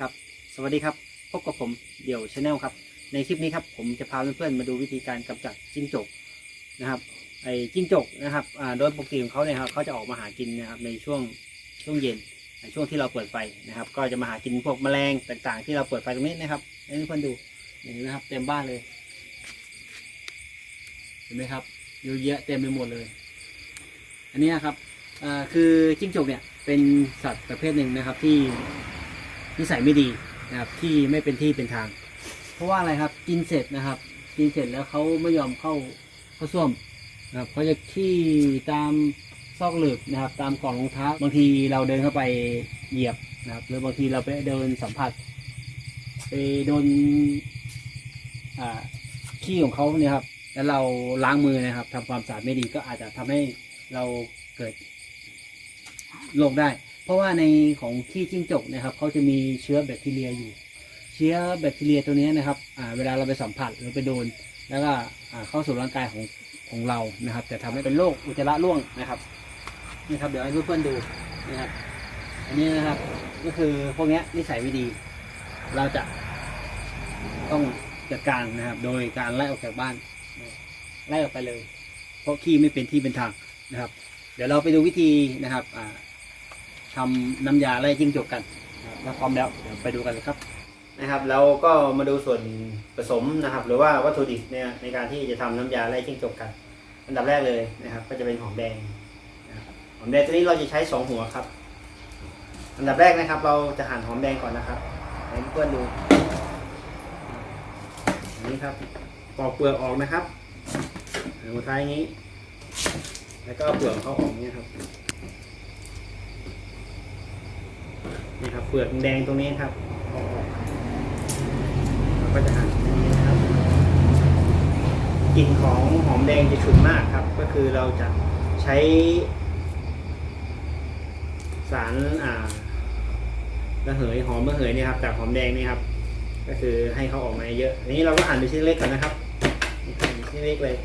ครับ สวัสดีครับ พบกับผมเดี่ยวชาแนลครับ ในคลิปนี้ครับผมจะพาเพื่อนๆมาดูวิธีการกำจัดจิ้งจกนะครับ ไอ้จิ้งจกนะครับโดยปกติของเขาเนี่ยครับเขาจะออกมาหากินนะครับในช่วงช่วงเย็นในช่วงที่เราเปิดไฟนะครับ ก็จะมาหากินพวกแมลงต่างๆ ที่เราเปิดไฟตรงนี้นะครับให้เพื่อนๆดูเห็นนะครับ เต็มบ้านเลย เห็นไหมครับเยอะแยะเต็มไปหมดเลย อันนี้นครับคือจิ้งจกเนี่ยเป็นสัตว์ประเภทหนึ่งนะครับที่ นิสัยไม่ดีนะครับที่ไม่เป็นที่เป็นทาง เพราะว่าอะไรครับกินเสร็จนะครับ กินเสร็จแล้วเขาไม่ยอมเข้าเข้าส้วมนะครับเขาจะขี้ตามซอกหลืบนะครับ ตามกล่องรองเท้าบางทีเราเดินเข้าไปเหยียบนะครับ หรือบางทีเราไปเดินสัมผัสไปโดนขี้ของเขาเนี่ยครับ แล้วเราล้างมือนะครับทำความสะอาดไม่ดีก็อาจจะทำให้เราเกิดโรคได้ เพราะว่าในของขี้จิ้งจกนะครับเขาจะมีเชื้อแบคทีเรียอยู่ เชื้อแบคทีเรียตัวนี้นะครับเวลาเราไปสัมผัสหรือไปโดน แล้วก็เข้าสู่ร่างกายของของเรานะครับ จะทำให้เป็นโรคอุจจาระร่วงนะครับนี่ครับเดี๋ยวให้เพื่อนๆดูนะครับ อันนี้นะครับก็คือพวกนี้นิสัยไม่ดี เราจะต้องจัดการนะครับ โดยการไล่ออกจากบ้านไล่ออกไปเลย เพราะขี้ไม่เป็นที่เป็นทางนะครับ เดี๋ยวเราไปดูวิธีนะครับอ่า ทำน้ำยาไล่จิ้งจกกันนะครับถ้าพร้อมแล้วเดี๋ยวไปดูกันเลยครับนะครับเราก็มาดูส่วนผสมนะครับ หรือว่าวัตถุดิบเนี่ยในการที่จะทำน้ำยาไล่จิ้งจกกัน อันดับแรกเลยนะครับ ก็จะเป็นหอมแดงนะครับหอมแดงตัวนี้เราจะใช้สองหัวครับ อันดับแรกนะครับ เราจะหั่นหอมแดงก่อนนะครับให้เพื่อนดูอันนี้ครับปอกเปลือกออกนะครับหัวท้ายอย่างนี้ แล้วก็เอาเปลือกเขาออกเนี่ยครับ นี่ครับเปลือกแดงตรงนี้ครับเอออกเราก็จะหั่นอย่างนี้นะครับกลิ่นของหอมแดงจะฉุนมากครับ ก็คือเราจะใช้ สารอ่าระเหยหอมระเหยเนี่ยครับจากหอมแดงนี่ครับ ก็คือให้เขาออกมาเยอะอันนี้เราก็หั่นเป็นชิ้นเล็กก่อนนะครับชิ้นเล็กเลย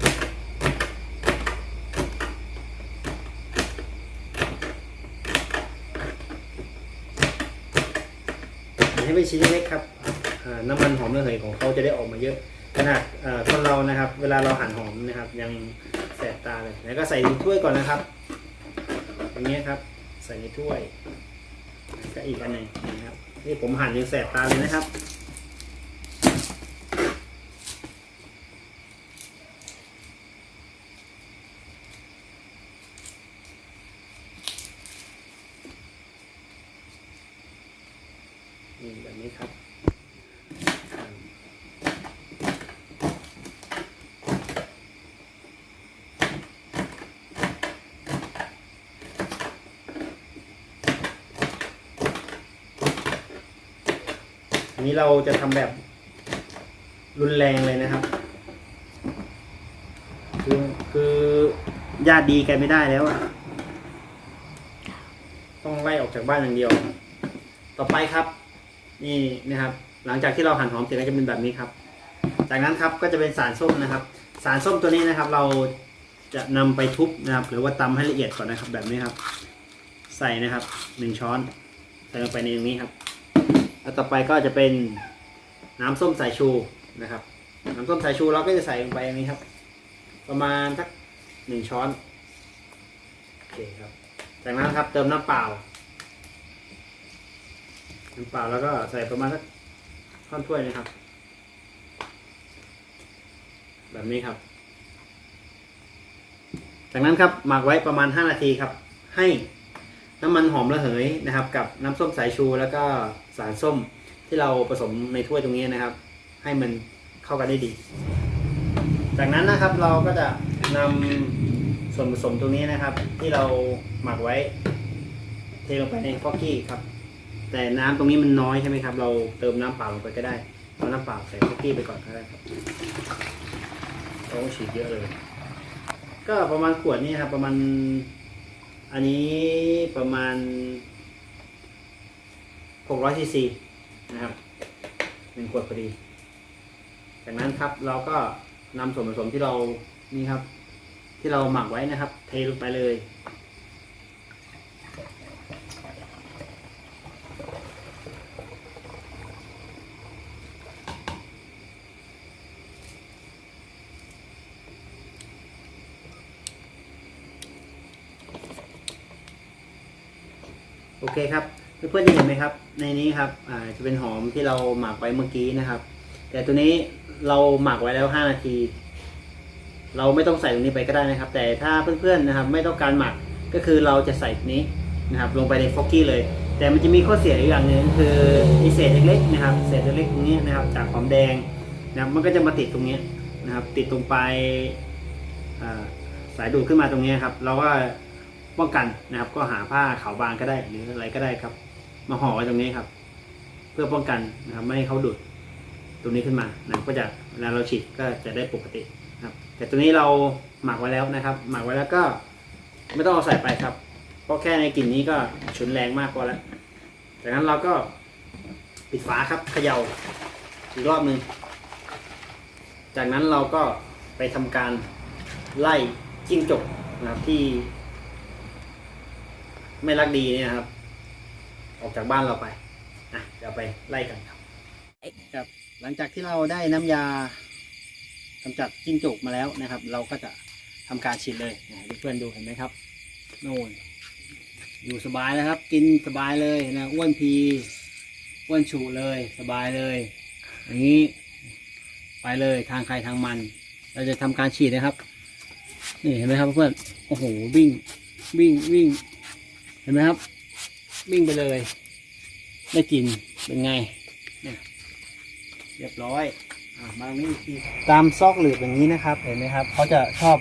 ให้ชิ้นเล็กครับน้ำมันหอมระเหยของเขาจะได้ออกมาเยอะ ขนาดคนเรานะครับ เวลาเราหั่นหอมนะครับ ยังแสบตาเลย แล้วก็ใส่ในถ้วยก่อนนะครับ อย่างเงี้ยครับ ใส่ในถ้วยก็อีกอันหนึ่งนะครับ นี่ผมหั่นยังแสบตาเลยนะครับ นี่แบบนี้ครับ อั นนี้เราจะทำแบบรุนแรงเลยนะครับ คือคือญาติดีกันไม่ได้แล้วอะต้องไล่ออกจากบ้านอย่างเดียว ต่อไปครับ นี่นะครับ หลังจากที่เราหั่นหอมเสร็จก็จะเป็นแบบนี้ครับ จากนั้นครับก็จะเป็นสารส้มนะครับ สารส้มตัวนี้นะครับ เราจะนำไปทุบนะครับ หรือว่าตำให้ละเอียดก่อนนะครับ แบบนี้ครับ ใส่นะครับหนึ่งช้อนใส่ลงไปในตรงนี้ครับ แล้วต่อไปก็จะเป็นน้ำส้มสายชูนะครับ น้ำส้มสายชูเราก็จะใส่ลงไปอย่างนี้ครับ ประมาณสักหนึ่งช้อนโอเคครับ จากนั้นครับเติมน้ำเปล่าน้ำเปล่าแล้วก็ใส่ประมาณสักท่อนถ้วยนะครับ แบบนี้ครับ จากนั้นครับหมักไว้ประมาณ 5 นาทีครับ ให้ น้ำมันหอมระเหยนะครับ กับน้ำส้มสายชูแล้วก็สารส้มที่เราผสมในถ้วยตรงนี้นะครับ ให้มันเข้ากันได้ดี จากนั้นนะครับเราก็จะนำส่วนผสมตรงนี้นะครับ ที่เราหมักไว้เทลงไปในฟอกกี้ครับ แต่น้ำตรงนี้มันน้อยใช่ไหมครับ เราเติมน้ำเปล่าลงไปก็ได้เอาน้ำเปล่าใส่คุกกี้ไปก่อนก็ได้ครับเราก็ฉีดเยอะเลย ก็ประมาณขวดนี้ครับประมาณ อันนี้ประมาณ600ซีซีนะครับหนึ่งขวดพอดี จากนั้นครับเราก็นำส่วนผสมที่เรานี่ครับ ที่เราหมักไว้นะครับ เทลงไปเลย โอเคครับเพื่อนๆจะเห็นไหมครับ ในนี้ครับอ่าจะเป็นหอมที่เราหมักไว้เมื่อกี้นะครับ แต่ตัวนี้เราหมักไว้แล้ว 5 นาที เราไม่ต้องใส่ตรงนี้ไปก็ได้นะครับ แต่ถ้าเพื่อนๆนะครับ ไม่ต้องการหมักก็คือเราจะใส่นี้นะครับ ลงไปในฟอกกี้เลย แต่มันจะมีข้อเสียอีกอย่างหนึ่งคือมีเศษเล็กๆนะครับ เศษเล็กๆตรงนี้นะครับ จากหอมแดงนะครับมันก็จะมาติดตรงนี้นะครับ ติดตรงปลายสายดูดขึ้นมาตรงนี้ครับ เราก็ ป้องกันนะครับ ก็หาผ้าขาวบางก็ได้หรืออะไรก็ได้ครับ มาห่อไว้ตรงนี้ครับ เพื่อป้องกันนะครับไม่ให้เขาดูดตรงนี้ขึ้นมานะก็จะเวลาเราฉีดก็จะได้ปกตินะครับ แต่ตัวนี้เราหมักไว้แล้วนะครับ หมักไว้แล้วก็ไม่ต้องเอาใส่ไปครับ เพราะแค่ในกลิ่นนี้ก็ฉุนแรงมากพอแล้ว จากนั้นเราก็ปิดฝาครับเขย่าอีกรอบหนึ่งจากนั้นเราก็ไปทำการไล่จิ้งจกนะครับที่ ไม่รักดีเนี่ยครับ ออกจากบ้านเราไปอะเดี๋ยวไปไล่กันครับครับ หลังจากที่เราได้น้ำยากำจัดจิ้งจกมาแล้วนะครับ เราก็จะทำการฉีดเลยนะเพื่อนๆดูเห็นไหมครับโน่นอยู่สบายแล้วครับ กินสบายเลยนะอ้วนพีอ้วนฉุเลย สบายเลยอย่างนี้ ไปเลยทางใครทางมัน เราจะทำการฉีดนะครับ นี่เห็นไหมครับเพื่อนโอ้โหวิ่งวิ่งวิ่ง เห็นไหมครับ วิ่งไปเลย ได้กลินเป็นไงเนี่ยเรียบร้อยอะมาตรงนี้อีกทีตามซอกหลืบอย่างนี้นะครับ เห็นไหมครับเขาจะชอบ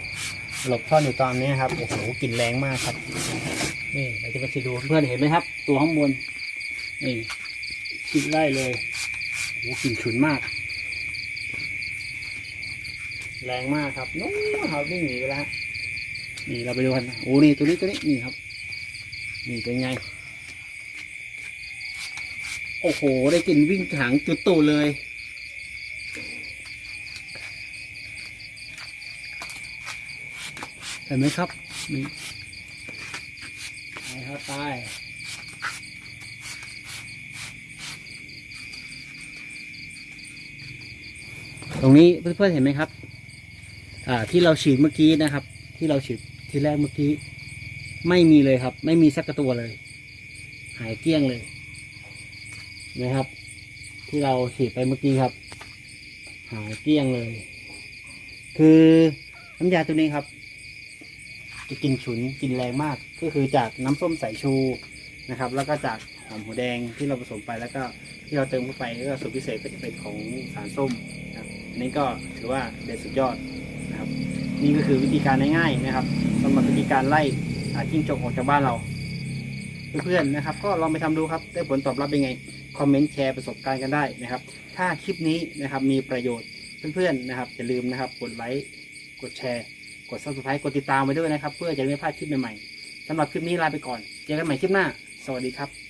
หลบซ่อนอยู่ตอนนี้ครับโอ้โหกลิ่นแรงมากครับ นี่เราจะไปฉีดดูเพื่อนเห็นไหมครับ ตัวข้างบนนี่ฉีดไล่เลยโอ้โหกลิ่นฉุนมาก แรงมากครับนู้นครับวิ่งหนีไปแล้วฮะนี่เราไปดูกันโอ้นี่ตัวนี้ตัวนี้นี่ครับ นี่เป็นไง โอ้โห ได้กลิ่นวิ่งถังจุดตูเลย เห็นไหมครับนี่ไปครับไปตรงนี้เพื่อนๆเห็นไหมครับ อ่าที่เราฉีดเมื่อกี้นะครับ ที่เราฉีดทีแรกเมื่อกี้ ไม่มีเลยครับ ไม่มีสักตัวเลย หายเกลี้ยงเลยนะครับ ที่เราฉีดไปเมื่อกี้ครับ หายเกลี้ยงเลย คือน้ำยาตัวนี้ครับ จะกินฉุนกินแรงมาก ก็คือจากน้ำส้มสายชูนะครับ แล้วก็จากหอมหัวแดงที่เราผสมไปแล้วก็ที่เราเติมเข้าไปก็สูตรพิเศษก็จะเป็นของสารส้มนะครับอันนี้ก็ถือว่าเด็ดสุดยอดนะครับ นี่ก็คือวิธีการง่ายๆนะครับสำหรับวิธีการไล่าจิ้งจกออกจากบ้านเรา เพื่อนๆนะครับ ก็ลองไปทำดูครับ ได้ผลตอบรับเป็นไง คอมเมนต์แชร์ประสบการณ์กันได้นะครับ ถ้าคลิปนี้นะครับมีประโยชน์เพื่อนๆนะครับอย่าลืมนะครับกดไลค์กดแชร์ กดซับสไครต์กดติดตามไว้ด้วยนะครับ เพื่อจะไม่พลาดคลิปใหม่ๆสำหรับคลิปนี้ลาไปก่อน เจอกันใหม่คลิปหน้า สวัสดีครับ